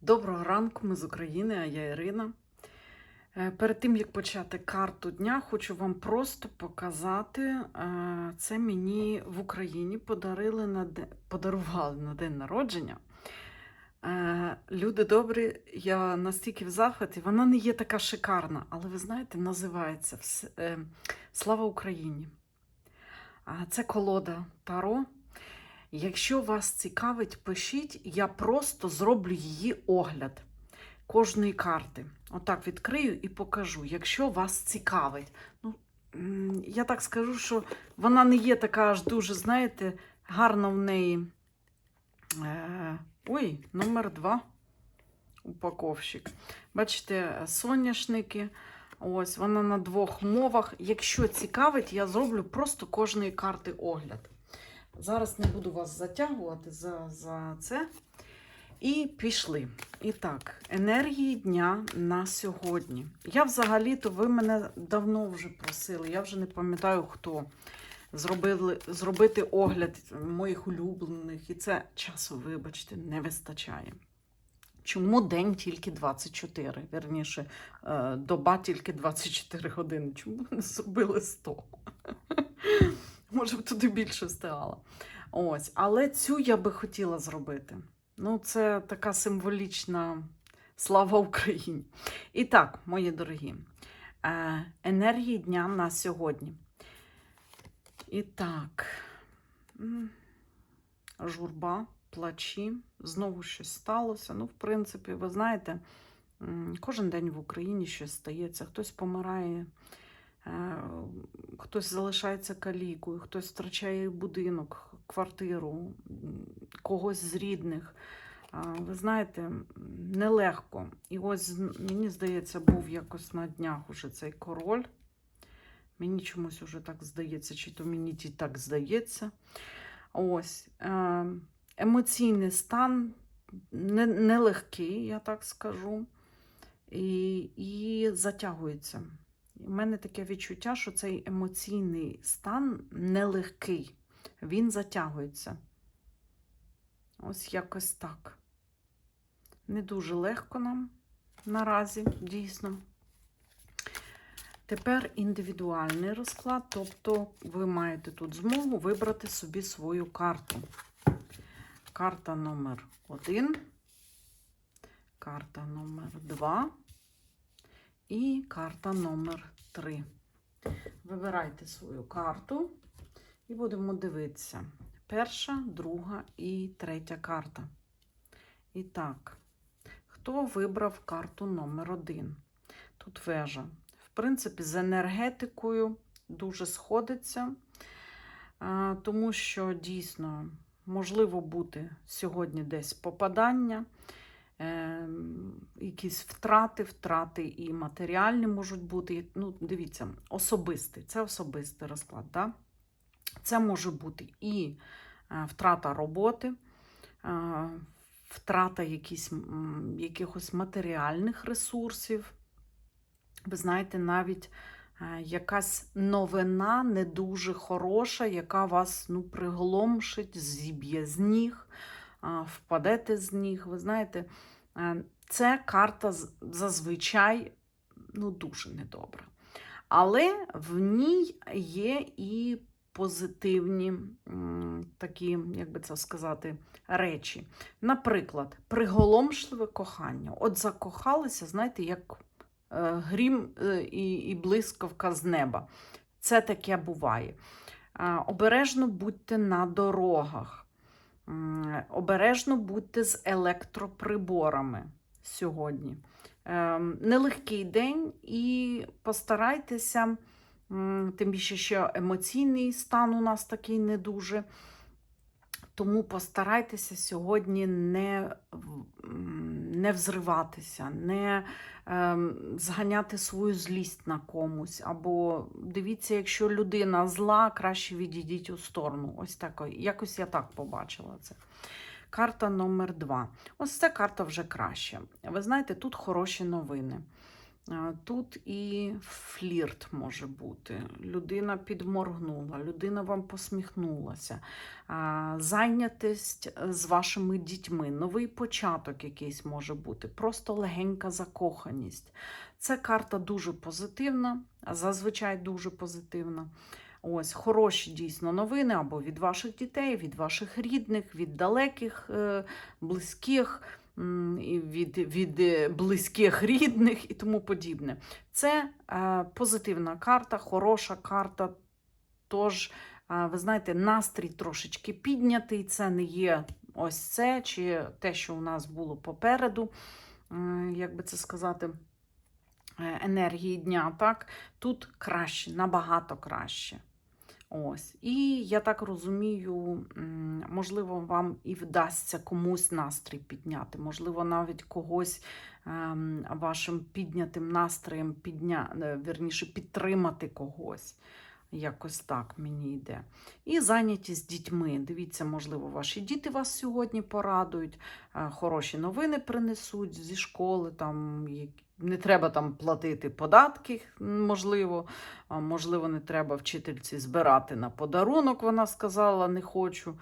Доброго ранку, ми з України, а я Ірина. Е, Перед тим як почати карту дня, хочу вам просто показати. е, Це мені в Україні подарили на подарували на день народження. Е, Люди добрі, я настільки в захваті, вона не є така шикарна, але ви знаєте, називається Слава Україні. Це колода Таро. Якщо вас цікавить, пишіть, я просто зроблю її огляд кожної карти. Отак відкрию і покажу, якщо вас цікавить. Ну, я так скажу, що вона не є така аж дуже, знаєте, гарна в неї. Е, ой, номер два. Упаковщик. Бачите, соняшники. Ось вона на двох мовах. Якщо цікавить, я зроблю просто кожної карти огляд. Зараз не буду вас затягувати за, за це. І пішли. І так, енергії дня на сьогодні. Я взагалі-то ви мене давно вже просили, я вже не пам'ятаю хто. Зробили, зробити огляд моїх улюблених, і це часу, вибачте, не вистачає. Чому день тільки 24? Вірніше, е, доба тільки 24 години. Чому не зробили 100? Може б туди більше встигала. Ось, але цю я би хотіла зробити. Ну, це така символічна слава Україні. І так, мої дорогі, е, енергії дня на сьогодні. І так, журба, плачі, знову щось сталося. Ну, в принципі, ви знаєте, кожен день в Україні щось стається. Хтось помирає, е, хтось залишається калікою, хтось втрачає будинок, квартиру, когось з рідних. Ви знаєте, нелегко. І ось мені здається, був якось на днях уже цей король. Мені чомусь уже так здається, чи то мені ті так здається. Ось. Емоційний стан не- нелегкий, я так скажу. І, і затягується. У мене таке відчуття, що цей емоційний стан нелегкий. Він затягується. Ось якось так. Не дуже легко нам наразі, дійсно. Тепер індивідуальний розклад, тобто ви маєте тут змогу вибрати собі свою карту. Карта номер 1, карта номер 2 і карта номер 3. Вибирайте свою карту і будемо дивитися. Перша, друга і третя карта. І так, хто вибрав карту номер 1? Тут вежа. В принципі, з енергетикою дуже сходиться, тому що дійсно можливо бути сьогодні десь попадання, якісь втрати, втрати і матеріальні можуть бути. Ну, дивіться, особистий, це особистий розклад. Да? Це може бути і е, втрата роботи, е, втрата якісь, якихось матеріальних ресурсів. Ви знаєте, навіть е, якась новина не дуже хороша, яка вас ну, приголомшить, зіб'є з ніг, впадете з ніг. Ви знаєте, е, це карта зазвичай ну, дуже недобра. Але в ній є і позитивні такі, як би це сказати, речі. Наприклад, приголомшливе кохання. От закохалися, знаєте, як е, грім е, і, і блискавка з неба. Це таке буває. Обережно будьте на дорогах. Обережно будьте з електроприборами сьогодні. Ем, Нелегкий день і постарайтеся, тим більше, що емоційний стан у нас такий не дуже. Тому постарайтеся сьогодні не, не взриватися, не ем, зганяти свою злість на комусь. Або дивіться, якщо людина зла, краще відійдіть у сторону. Ось так, якось я так побачила це. Карта номер два. Ось ця карта вже краща. Ви знаєте, тут хороші новини. Тут і флірт може бути. Людина підморгнула, людина вам посміхнулася. Зайнятість з вашими дітьми, новий початок якийсь може бути, просто легенька закоханість. Це карта дуже позитивна, зазвичай дуже позитивна. Ось хороші дійсно новини або від ваших дітей, від ваших рідних, від далеких, е, близьких, від, від е, близьких рідних і тому подібне. Це е, позитивна карта, хороша карта. Тож, е, ви знаєте, настрій трошечки піднятий. Це не є ось це, чи те, що у нас було попереду, як би це сказати, енергії дня. Так? Тут краще, набагато краще. Ось. І я так розумію, можливо, вам і вдасться комусь настрій підняти, можливо, навіть когось ем, вашим піднятим настроєм підня... е, вірніше, підтримати когось. Якось так мені йде. І зайнятість дітьми. Дивіться, можливо, ваші діти вас сьогодні порадують, е, хороші новини принесуть зі школи, там, не треба там платити податки, можливо. Можливо, не треба вчительці збирати на подарунок, вона сказала, не хочу.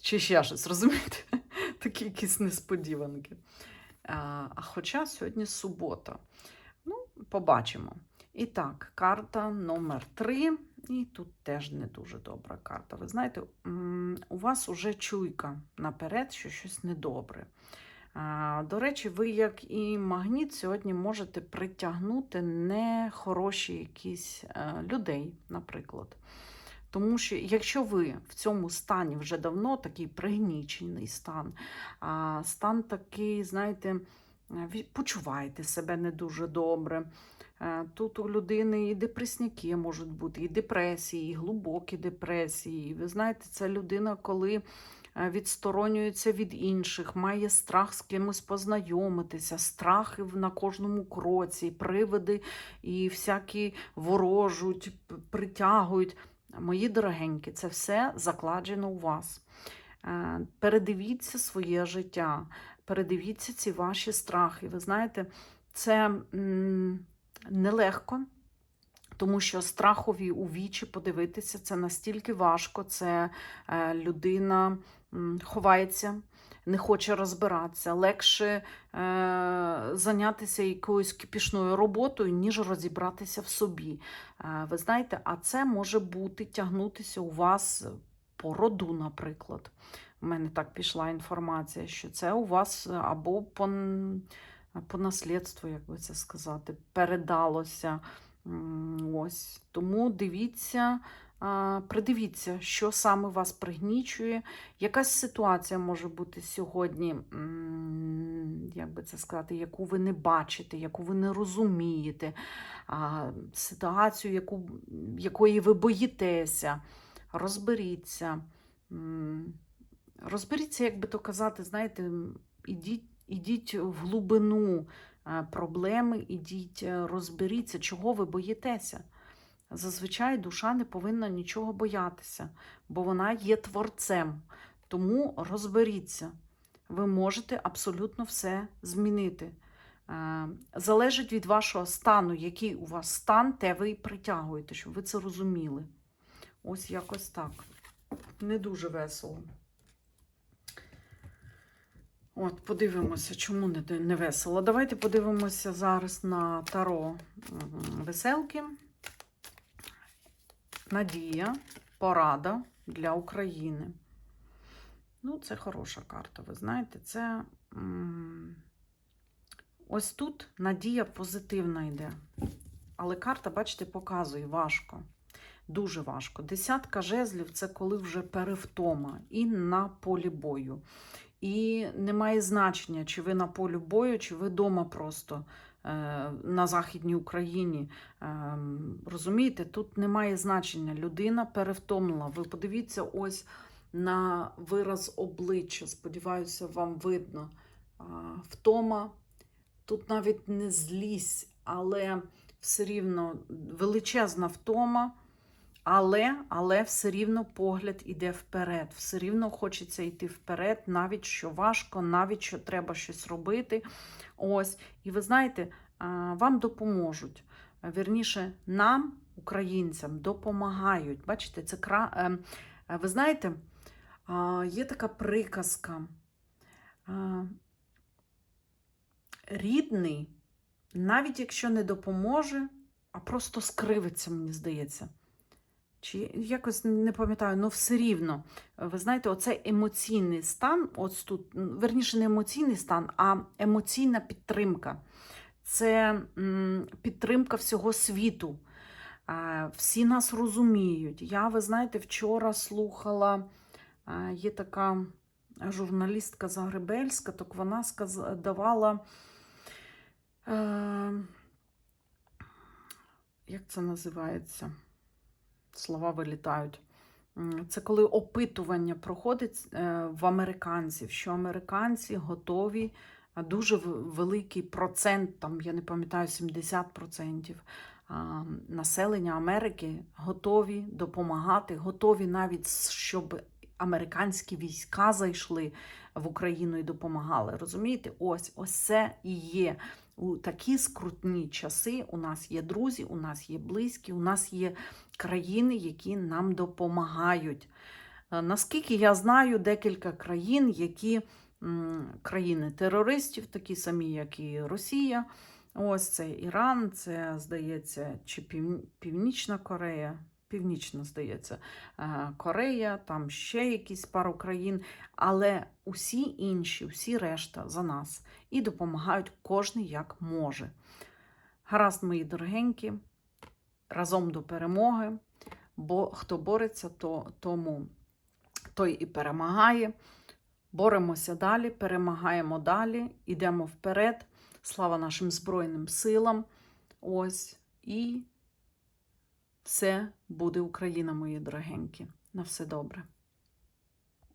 Чи ще щось, розумієте? Такі якісь несподіванки. А, хоча сьогодні субота. Ну, побачимо. І так, карта номер 3. І тут теж не дуже добра карта. Ви знаєте, у вас уже чуйка наперед, що щось недобре. До речі, ви, як і магніт, сьогодні можете притягнути нехороші якісь е, людей, наприклад. Тому що якщо ви в цьому стані вже давно, такий пригнічений стан, стан такий, знаєте, е, почуваєте себе не дуже добре. Е, Тут у людини і депресняки можуть бути, і депресії, і глибокі депресії. І Ви знаєте, це людина, коли відсторонюється від інших, має страх з кимось познайомитися, страхи на кожному кроці, привиди і всякі ворожуть, притягують. Мої дорогенькі, це все закладено у вас. Е, Передивіться своє життя, передивіться ці ваші страхи. Ви знаєте, це нелегко, тому що страхові у вічі подивитися це настільки важко. Це е, людина ховається, не хоче розбиратися. Легше е, зайнятися якоюсь кипішною роботою, ніж розібратися в собі. Е, ви знаєте, а це може бути тягнутися у вас по роду, наприклад. У мене так пішла інформація, що це у вас або по, по наслідству, як би це сказати, передалося. Ось. Тому дивіться, придивіться, що саме вас пригнічує. Якась ситуація може бути сьогодні, як би це сказати, яку ви не бачите, яку ви не розумієте, ситуацію, яку, якої ви боїтеся. Розберіться. Розберіться, як би то казати, знаєте, ідіть, ідіть в глибину проблеми, ідіть, е, розберіться, чого ви боїтеся. Зазвичай душа не повинна нічого боятися, бо вона є творцем. Тому розберіться. Ви можете абсолютно все змінити. Е, Залежить від вашого стану, який у вас стан, те ви і притягуєте, щоб ви це розуміли. Ось якось так. Не дуже весело. От, подивимося, чому не, не весело. Давайте подивимося зараз на таро веселки. Надія, порада для України. Ну, це хороша карта, ви знаєте, це ось тут надія позитивна йде. Але карта, бачите, показує важко. Дуже важко. Десятка жезлів це коли вже перевтома і на полі бою. І немає значення, чи ви на полі бою, чи ви вдома просто е, на Західній Україні. Е, розумієте, тут немає значення. Людина перевтомила. Ви подивіться ось на вираз обличчя. Сподіваюся, вам видно. Втома. Тут навіть не злість, але все рівно величезна втома. Але, але все рівно погляд іде вперед. Все рівно хочеться йти вперед, навіть що важко, навіть що треба щось робити. Ось. І ви знаєте, вам допоможуть. Вірніше, нам, українцям, допомагають. Бачите, це кра... е, е, ви знаєте, є така приказка. Рідний, навіть якщо не допоможе, а просто скривиться, мені здається. Чи якось не пам'ятаю, ну все рівно. Ви знаєте, оцей емоційний стан, ось тут, верніше, не емоційний стан, а емоційна підтримка. Це підтримка всього світу. Всі нас розуміють. Я, ви знаєте, вчора слухала, є така журналістка Загребельська, так вона давала. Е, як це називається? Слова вилітають. Це коли опитування проходить е, в американців, що американці готові, дуже великий процент, там, я не пам'ятаю, 70% населення Америки готові допомагати, готові навіть, щоб американські війська зайшли в Україну і допомагали. Розумієте? Ось, ось це і є. У такі скрутні часи у нас є друзі, у нас є близькі, у нас є країни, які нам допомагають. Е, Наскільки я знаю, декілька країн, які країни терористів, такі самі, як і Росія. Ось це Іран, це, здається, чи Північна Корея. Північна, здається, е, Корея, там ще якісь пару країн, але усі інші, всі решта за нас і допомагають кожен як може. Гаразд, мої дорогенькі, разом до перемоги, бо хто бореться, то тому той і перемагає. Боремося далі, перемагаємо далі, йдемо вперед. Слава нашим Збройним силам. Ось і все буде Україна, мої дорогенькі. На все добре.